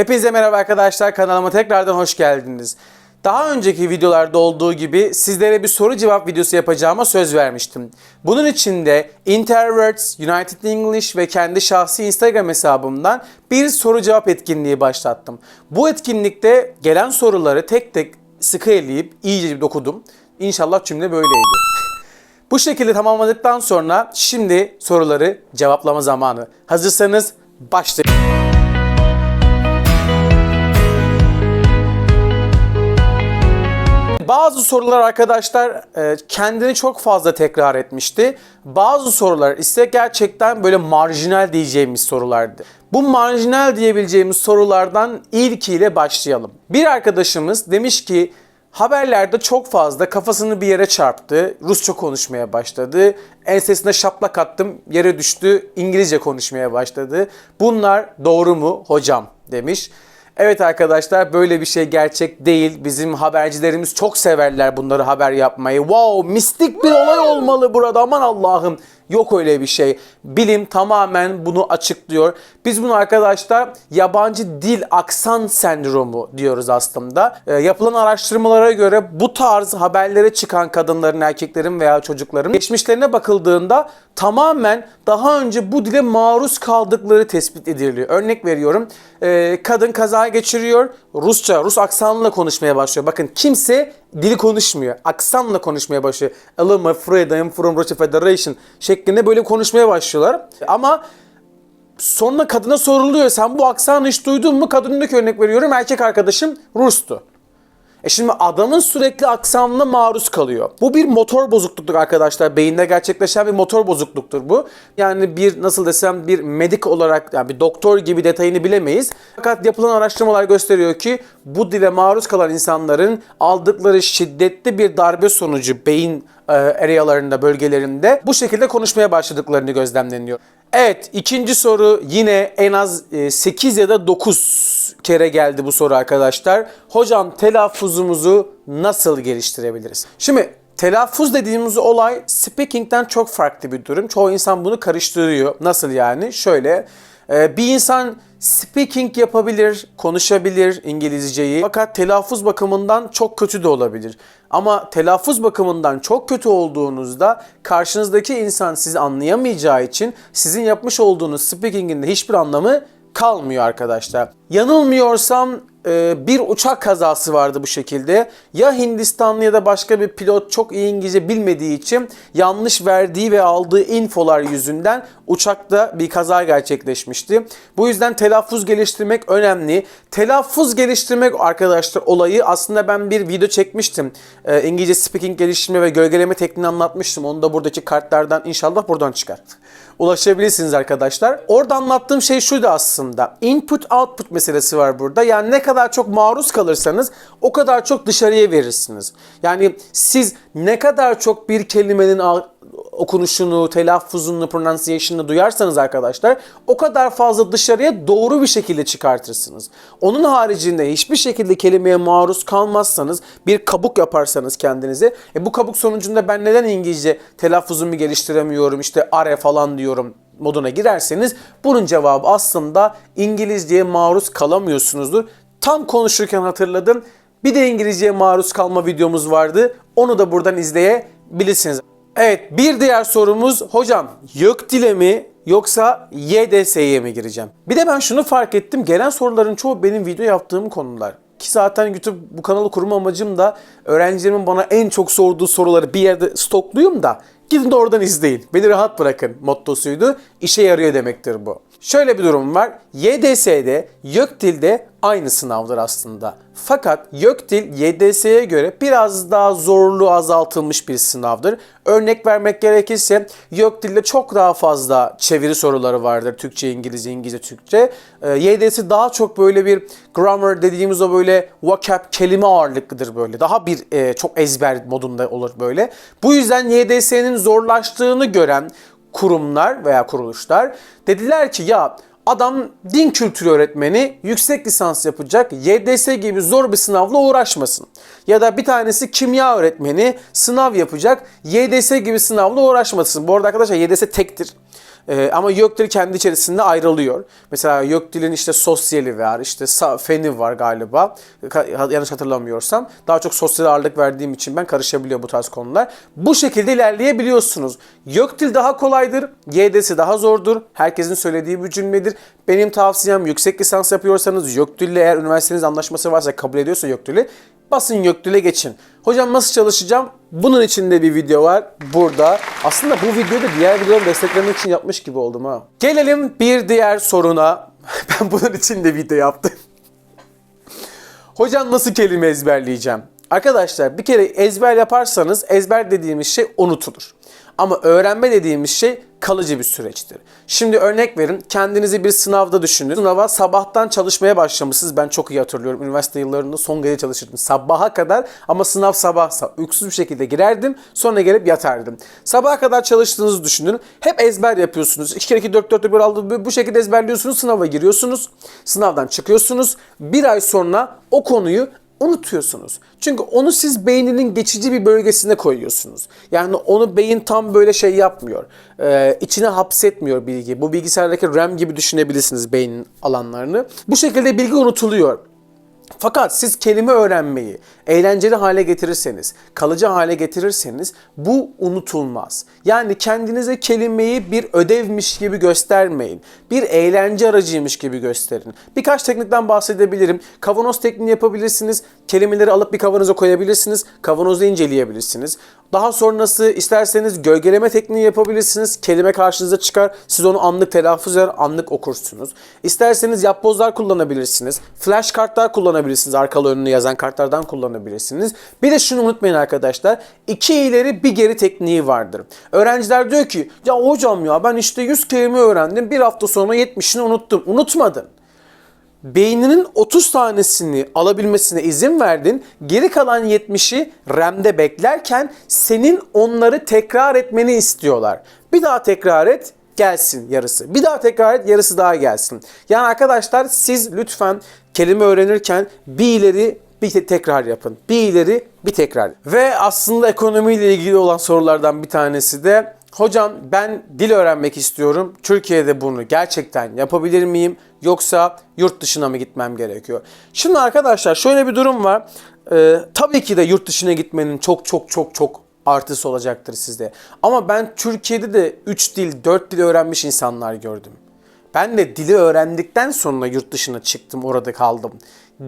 Hepinize merhaba arkadaşlar kanalıma tekrardan hoş geldiniz. Daha önceki videolarda olduğu gibi sizlere bir soru cevap videosu yapacağıma söz vermiştim. Bunun için de Interwords, United English ve kendi şahsi Instagram hesabımdan bir soru cevap etkinliği başlattım. Bu etkinlikte gelen soruları tek tek sıkı eleyip iyice dokudum. İnşallah cümle böyleydi. Bu şekilde tamamladıktan sonra şimdi soruları cevaplama zamanı. Hazırsanız başlayalım. Bazı sorular arkadaşlar e, kendini çok fazla tekrar etmişti. Bazı sorular ise gerçekten böyle marjinal diyeceğimiz sorulardı. Bu marjinal diyebileceğimiz sorulardan ilkiyle başlayalım. Bir arkadaşımız demiş ki haberlerde çok fazla kafasını bir yere çarptı, Rusça konuşmaya başladı, ensesine şaplak attım, yere düştü, İngilizce konuşmaya başladı. Bunlar doğru mu hocam demiş. Evet arkadaşlar böyle bir şey gerçek değil. Bizim habercilerimiz çok severler bunları haber yapmayı. Wow mistik bir olay olmalı burada aman Allah'ım. Yok öyle bir şey. Bilim tamamen bunu açıklıyor. Biz bunu arkadaşlar yabancı dil aksan sendromu diyoruz aslında. E, yapılan araştırmalara göre bu tarz haberlere çıkan kadınların, erkeklerin veya çocukların geçmişlerine bakıldığında tamamen daha önce bu dile maruz kaldıkları tespit ediliyor. Örnek veriyorum. e, kadın kaza geçiriyor. Rusça, Rus aksanla konuşmaya başlıyor. Bakın kimse dili konuşmuyor. Aksanla konuşmaya başlıyor. Alama, Fred, I'm from Russia Federation şeklinde böyle konuşmaya başlıyorlar. Ama sonra kadına soruluyor sen bu aksanı hiç duydun mu? Kadınındaki örnek veriyorum erkek arkadaşım Rus'tu. E şimdi adamın sürekli aksanına maruz kalıyor. Bu bir motor bozukluktur arkadaşlar. Beyinde gerçekleşen bir motor bozukluktur bu. Yani bir nasıl desem bir medik olarak yani bir doktor gibi detayını bilemeyiz. Fakat yapılan araştırmalar gösteriyor ki bu dile maruz kalan insanların aldıkları şiddetli bir darbe sonucu beyin e, arealarında, bölgelerinde bu şekilde konuşmaya başladıklarını gözlemleniyor. Evet, ikinci soru yine en az e, 8 ya da 9 kere geldi bu soru arkadaşlar. Hocam telaffuzumuzu nasıl geliştirebiliriz? Şimdi telaffuz dediğimiz olay speaking'den çok farklı bir durum. Çoğu insan bunu karıştırıyor. Nasıl yani? Şöyle e, bir insan speaking yapabilir, konuşabilir İngilizceyi. Fakat telaffuz bakımından çok kötü de olabilir. Ama telaffuz bakımından çok kötü olduğunuzda karşınızdaki insan sizi anlayamayacağı için sizin yapmış olduğunuz speaking'in de hiçbir anlamı kalmıyor arkadaşlar. Yanılmıyorsam bir uçak kazası vardı bu şekilde. Ya Hindistanlı ya da başka bir pilot çok iyi İngilizce bilmediği için yanlış verdiği ve aldığı infolar yüzünden uçakta bir kaza gerçekleşmişti. Bu yüzden telaffuz geliştirmek önemli. Telaffuz geliştirmek arkadaşlar olayı aslında ben bir video çekmiştim. E, İngilizce speaking geliştirme ve gölgeleme tekniğini anlatmıştım. Onu da buradaki kartlardan inşallah buradan çıkar ulaşabilirsiniz arkadaşlar. Orada anlattığım şey şuydu aslında. Input output meselesi var burada. Yani ne kadar çok maruz kalırsanız o kadar çok dışarıya verirsiniz. Yani siz ne kadar çok bir kelimenin okunuşunu, telaffuzunu, pronunciation'ını duyarsanız arkadaşlar o kadar fazla dışarıya doğru bir şekilde çıkartırsınız. Onun haricinde hiçbir şekilde kelimeye maruz kalmazsanız bir kabuk yaparsanız kendinize e bu kabuk sonucunda ben neden İngilizce telaffuzumu geliştiremiyorum işte are falan diyorum moduna girerseniz bunun cevabı aslında İngilizceye maruz kalamıyorsunuzdur. Tam konuşurken hatırladım. Bir de İngilizceye maruz kalma videomuz vardı. Onu da buradan izleyebilirsiniz. Evet bir diğer sorumuz hocam YÖK dile mi yoksa YDS'ye mi gireceğim? Bir de ben şunu fark ettim gelen soruların çoğu benim video yaptığım konular. Ki zaten YouTube bu kanalı kurma amacım da öğrencilerimin bana en çok sorduğu soruları bir yerde stokluyum da gidin de oradan izleyin. Beni rahat bırakın mottosuydu. İşe yarıyor demektir bu. Şöyle bir durum var. YDS'de, YÖKDİL'de aynı sınavdır aslında. Fakat YÖKDİL YDS'ye göre biraz daha zorluğu azaltılmış bir sınavdır. Örnek vermek gerekirse YÖKDİL'de çok daha fazla çeviri soruları vardır. Türkçe, İngilizce, İngilizce, Türkçe. Ee, YDS daha çok böyle bir grammar dediğimiz o böyle vocab kelime ağırlıklıdır böyle. Daha bir e, çok ezber modunda olur böyle. Bu yüzden YDS'nin zorlaştığını gören kurumlar veya kuruluşlar dediler ki ya adam din kültürü öğretmeni yüksek lisans yapacak YDS gibi zor bir sınavla uğraşmasın. Ya da bir tanesi kimya öğretmeni sınav yapacak YDS gibi sınavla uğraşmasın. Bu arada arkadaşlar YDS tektir. Ee, ama yok dil kendi içerisinde ayrılıyor. Mesela yok dilin işte sosyali var, işte feni var galiba. Yanlış hatırlamıyorsam. Daha çok sosyal ağırlık verdiğim için ben karışabiliyor bu tarz konular. Bu şekilde ilerleyebiliyorsunuz. Yok dil daha kolaydır. YD'si daha zordur. Herkesin söylediği bir cümledir. Benim tavsiyem yüksek lisans yapıyorsanız yok dille eğer üniversiteniz anlaşması varsa kabul ediyorsa yok dili basın yok dile geçin. Hocam nasıl çalışacağım? Bunun içinde bir video var burada. Aslında bu videoda diğer videoları desteklemek için yapmış gibi oldum ha. Gelelim bir diğer soruna. Ben bunun için de video yaptım. Hocam nasıl kelime ezberleyeceğim? Arkadaşlar bir kere ezber yaparsanız ezber dediğimiz şey unutulur. Ama öğrenme dediğimiz şey kalıcı bir süreçtir. Şimdi örnek verin. Kendinizi bir sınavda düşünün. Sınava sabahtan çalışmaya başlamışsınız. Ben çok iyi hatırlıyorum. Üniversite yıllarında son gece çalışırdım. Sabaha kadar ama sınav sabahsa uykusuz bir şekilde girerdim. Sonra gelip yatardım. Sabaha kadar çalıştığınızı düşünün. Hep ezber yapıyorsunuz. 2 kere 2 4 4 1 6 bu şekilde ezberliyorsunuz. Sınava giriyorsunuz. Sınavdan çıkıyorsunuz. Bir ay sonra o konuyu unutuyorsunuz. Çünkü onu siz beyninin geçici bir bölgesine koyuyorsunuz. Yani onu beyin tam böyle şey yapmıyor. Ee, içine hapsetmiyor bilgi. Bu bilgisayardaki RAM gibi düşünebilirsiniz beynin alanlarını. Bu şekilde bilgi unutuluyor. Fakat siz kelime öğrenmeyi eğlenceli hale getirirseniz, kalıcı hale getirirseniz bu unutulmaz. Yani kendinize kelimeyi bir ödevmiş gibi göstermeyin. Bir eğlence aracıymış gibi gösterin. Birkaç teknikten bahsedebilirim. Kavanoz tekniğini yapabilirsiniz. Kelimeleri alıp bir kavanoza koyabilirsiniz. Kavanozu inceleyebilirsiniz. Daha sonrası isterseniz gölgeleme tekniği yapabilirsiniz. Kelime karşınıza çıkar. Siz onu anlık telaffuz eder, anlık okursunuz. İsterseniz yapbozlar kullanabilirsiniz. Flash kartlar kullanabilirsiniz. Arkalı önünü yazan kartlardan kullanabilirsiniz. Bir de şunu unutmayın arkadaşlar. İki ileri bir geri tekniği vardır. Öğrenciler diyor ki ya hocam ya ben işte 100 kelime öğrendim. Bir hafta sonra 70'ini unuttum. Unutmadın beyninin 30 tanesini alabilmesine izin verdin. Geri kalan 70'i RAM'de beklerken senin onları tekrar etmeni istiyorlar. Bir daha tekrar et, gelsin yarısı. Bir daha tekrar et, yarısı daha gelsin. Yani arkadaşlar siz lütfen kelime öğrenirken bir ileri bir te- tekrar yapın. Bir ileri bir tekrar. Ve aslında ekonomiyle ilgili olan sorulardan bir tanesi de Hocam ben dil öğrenmek istiyorum. Türkiye'de bunu gerçekten yapabilir miyim? Yoksa yurt dışına mı gitmem gerekiyor? Şimdi arkadaşlar şöyle bir durum var. Ee, tabii ki de yurt dışına gitmenin çok çok çok çok artısı olacaktır sizde. Ama ben Türkiye'de de 3 dil, 4 dil öğrenmiş insanlar gördüm. Ben de dili öğrendikten sonra yurt dışına çıktım, orada kaldım.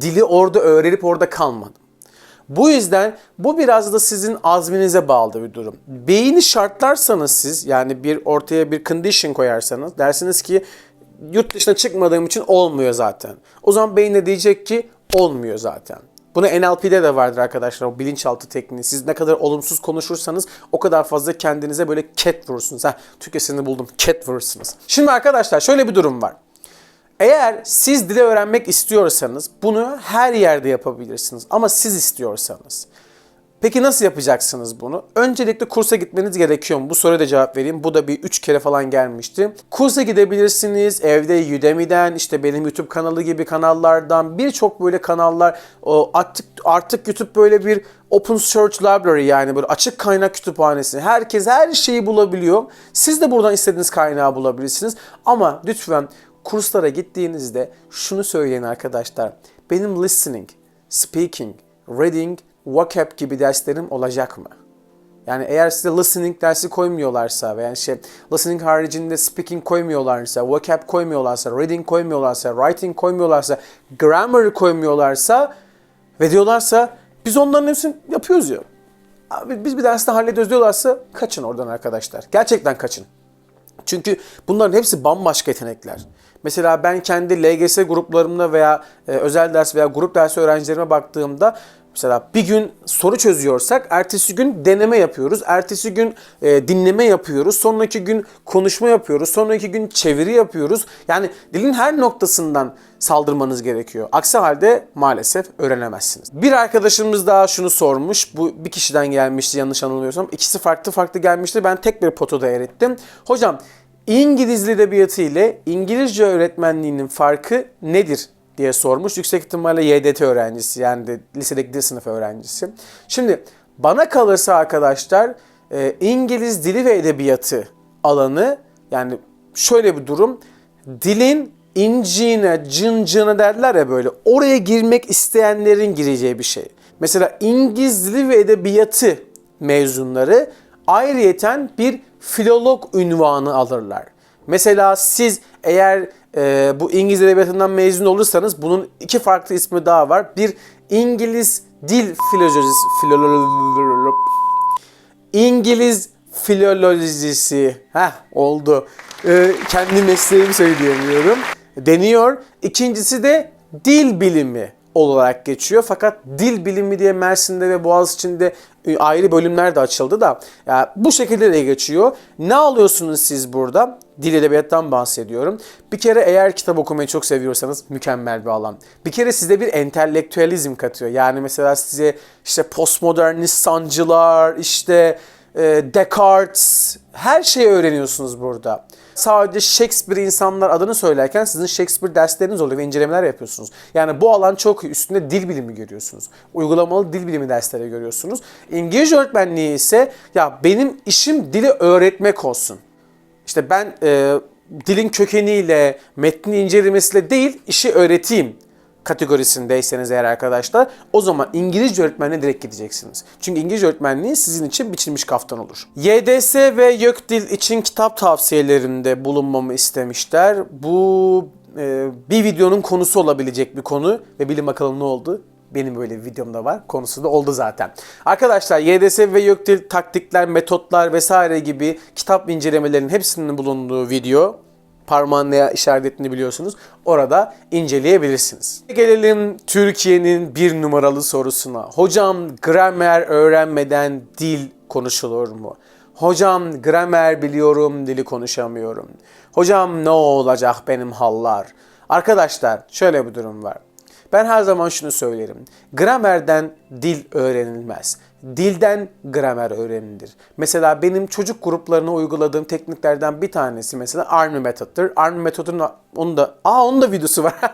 Dili orada öğrenip orada kalmadım. Bu yüzden bu biraz da sizin azminize bağlı bir durum. Beyni şartlarsanız siz yani bir ortaya bir condition koyarsanız dersiniz ki yurt dışına çıkmadığım için olmuyor zaten. O zaman beyin de diyecek ki olmuyor zaten. Bunu NLP'de de vardır arkadaşlar o bilinçaltı tekniği. Siz ne kadar olumsuz konuşursanız o kadar fazla kendinize böyle cat vurursunuz. Ha, Türkçesini buldum. Cat vurursunuz. Şimdi arkadaşlar şöyle bir durum var. Eğer siz dili öğrenmek istiyorsanız bunu her yerde yapabilirsiniz. Ama siz istiyorsanız. Peki nasıl yapacaksınız bunu? Öncelikle kursa gitmeniz gerekiyor mu? Bu soruya da cevap vereyim. Bu da bir 3 kere falan gelmişti. Kursa gidebilirsiniz. Evde Udemy'den, işte benim YouTube kanalı gibi kanallardan birçok böyle kanallar artık artık YouTube böyle bir open search library yani böyle açık kaynak kütüphanesi. Herkes her şeyi bulabiliyor. Siz de buradan istediğiniz kaynağı bulabilirsiniz. Ama lütfen kurslara gittiğinizde şunu söyleyin arkadaşlar. Benim listening, speaking, reading, vocab gibi derslerim olacak mı? Yani eğer size listening dersi koymuyorlarsa veya şey listening haricinde speaking koymuyorlarsa, vocab koymuyorlarsa, reading koymuyorlarsa, writing koymuyorlarsa, grammar koymuyorlarsa ve diyorlarsa biz onların hepsini yapıyoruz ya. Abi biz bir derste hallediyoruz diyorlarsa kaçın oradan arkadaşlar. Gerçekten kaçın. Çünkü bunların hepsi bambaşka yetenekler. Mesela ben kendi LGS gruplarımda veya e, özel ders veya grup dersi öğrencilerime baktığımda mesela bir gün soru çözüyorsak ertesi gün deneme yapıyoruz. Ertesi gün e, dinleme yapıyoruz. Sonraki gün konuşma yapıyoruz. Sonraki gün çeviri yapıyoruz. Yani dilin her noktasından saldırmanız gerekiyor. Aksi halde maalesef öğrenemezsiniz. Bir arkadaşımız daha şunu sormuş. Bu bir kişiden gelmişti yanlış anlamıyorsam. İkisi farklı farklı gelmişti. Ben tek bir potoda erittim. Hocam İngiliz Edebiyatı ile İngilizce öğretmenliğinin farkı nedir diye sormuş. Yüksek ihtimalle YDT öğrencisi yani de lisedeki dil sınıfı öğrencisi. Şimdi bana kalırsa arkadaşlar e, İngiliz Dili ve Edebiyatı alanı yani şöyle bir durum. Dilin inciğine, cıncığına derler ya böyle. Oraya girmek isteyenlerin gireceği bir şey. Mesela İngiliz dili ve edebiyatı mezunları ayrıyeten bir filolog ünvanı alırlar. Mesela siz eğer e, bu İngiliz edebiyatından mezun olursanız bunun iki farklı ismi daha var. Bir İngiliz dil filolojisi, filolo- İngiliz filolojisi. Heh oldu. Ee, kendi mesleğimi söyleyemiyorum. Deniyor. İkincisi de dil bilimi olarak geçiyor. Fakat dil bilimi diye Mersin'de ve Boğaziçi'nde e, ayrı bölümler de açıldı da ya bu şekilde de geçiyor. Ne alıyorsunuz siz burada? Dil edebiyattan bahsediyorum. Bir kere eğer kitap okumayı çok seviyorsanız mükemmel bir alan. Bir kere size bir entelektüelizm katıyor. Yani mesela size işte postmodernist sancılar, işte e, Descartes, her şeyi öğreniyorsunuz burada. Sadece Shakespeare insanlar adını söylerken sizin Shakespeare dersleriniz oluyor ve incelemeler yapıyorsunuz. Yani bu alan çok üstünde dil bilimi görüyorsunuz. Uygulamalı dil bilimi dersleri görüyorsunuz. İngilizce öğretmenliği ise ya benim işim dili öğretmek olsun. İşte ben e, dilin kökeniyle, metnin incelemesiyle değil, işi öğreteyim kategorisindeyseniz eğer arkadaşlar o zaman İngilizce öğretmenliğe direkt gideceksiniz. Çünkü İngilizce öğretmenliği sizin için biçilmiş kaftan olur. YDS ve YÖKDİL için kitap tavsiyelerinde bulunmamı istemişler. Bu e, bir videonun konusu olabilecek bir konu ve bilin bakalım ne oldu? Benim böyle bir videom da var. Konusu da oldu zaten. Arkadaşlar YDS ve YÖKDİL taktikler, metotlar vesaire gibi kitap incelemelerinin hepsinin bulunduğu video parmağın neye işaret ettiğini biliyorsunuz. Orada inceleyebilirsiniz. Gelelim Türkiye'nin bir numaralı sorusuna. Hocam gramer öğrenmeden dil konuşulur mu? Hocam gramer biliyorum, dili konuşamıyorum. Hocam ne olacak benim hallar? Arkadaşlar şöyle bir durum var. Ben her zaman şunu söylerim. Gramerden dil öğrenilmez. Dilden gramer öğrenilir. Mesela benim çocuk gruplarına uyguladığım tekniklerden bir tanesi mesela Army Method'dır. Army Method'un onun da aa onun da videosu var.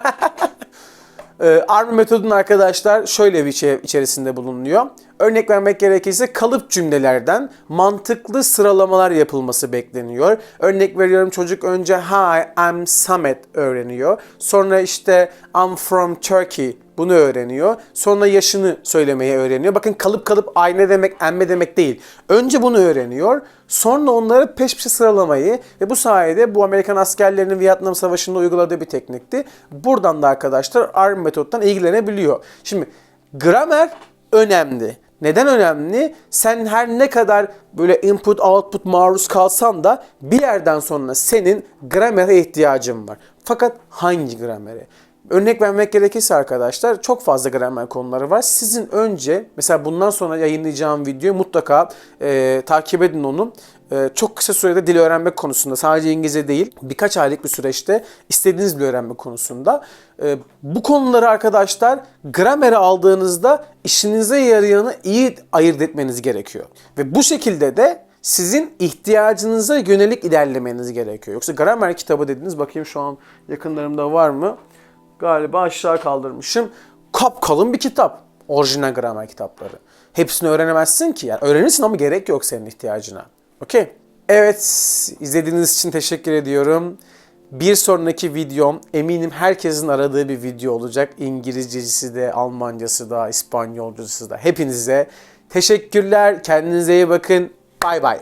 Ee, Army metodunun arkadaşlar şöyle bir şey içerisinde bulunuyor. Örnek vermek gerekirse kalıp cümlelerden mantıklı sıralamalar yapılması bekleniyor. Örnek veriyorum çocuk önce Hi, I'm Samet öğreniyor. Sonra işte I'm from Turkey bunu öğreniyor. Sonra yaşını söylemeyi öğreniyor. Bakın kalıp kalıp aynı demek, emme demek değil. Önce bunu öğreniyor. Sonra onları peş peşe sıralamayı ve bu sayede bu Amerikan askerlerinin Vietnam Savaşı'nda uyguladığı bir teknikti. Buradan da arkadaşlar ARM metottan ilgilenebiliyor. Şimdi gramer önemli. Neden önemli? Sen her ne kadar böyle input output maruz kalsan da bir yerden sonra senin gramere ihtiyacın var. Fakat hangi gramere? Örnek vermek gerekirse arkadaşlar çok fazla gramer konuları var. Sizin önce mesela bundan sonra yayınlayacağım videoyu mutlaka e, takip edin onu. E, çok kısa sürede dil öğrenmek konusunda sadece İngilizce değil birkaç aylık bir süreçte istediğiniz dil öğrenme konusunda. E, bu konuları arkadaşlar gramere aldığınızda işinize yarayanı iyi ayırt etmeniz gerekiyor. Ve bu şekilde de sizin ihtiyacınıza yönelik ilerlemeniz gerekiyor. Yoksa gramer kitabı dediniz bakayım şu an yakınlarımda var mı? Galiba aşağı kaldırmışım. Kapkalın bir kitap. Orijinal gramer kitapları. Hepsini öğrenemezsin ki. Yani öğrenirsin ama gerek yok senin ihtiyacına. Okey. Evet, izlediğiniz için teşekkür ediyorum. Bir sonraki videom eminim herkesin aradığı bir video olacak. İngilizcesi de, Almancası da, İspanyolcası da. Hepinize teşekkürler. Kendinize iyi bakın. Bay bay.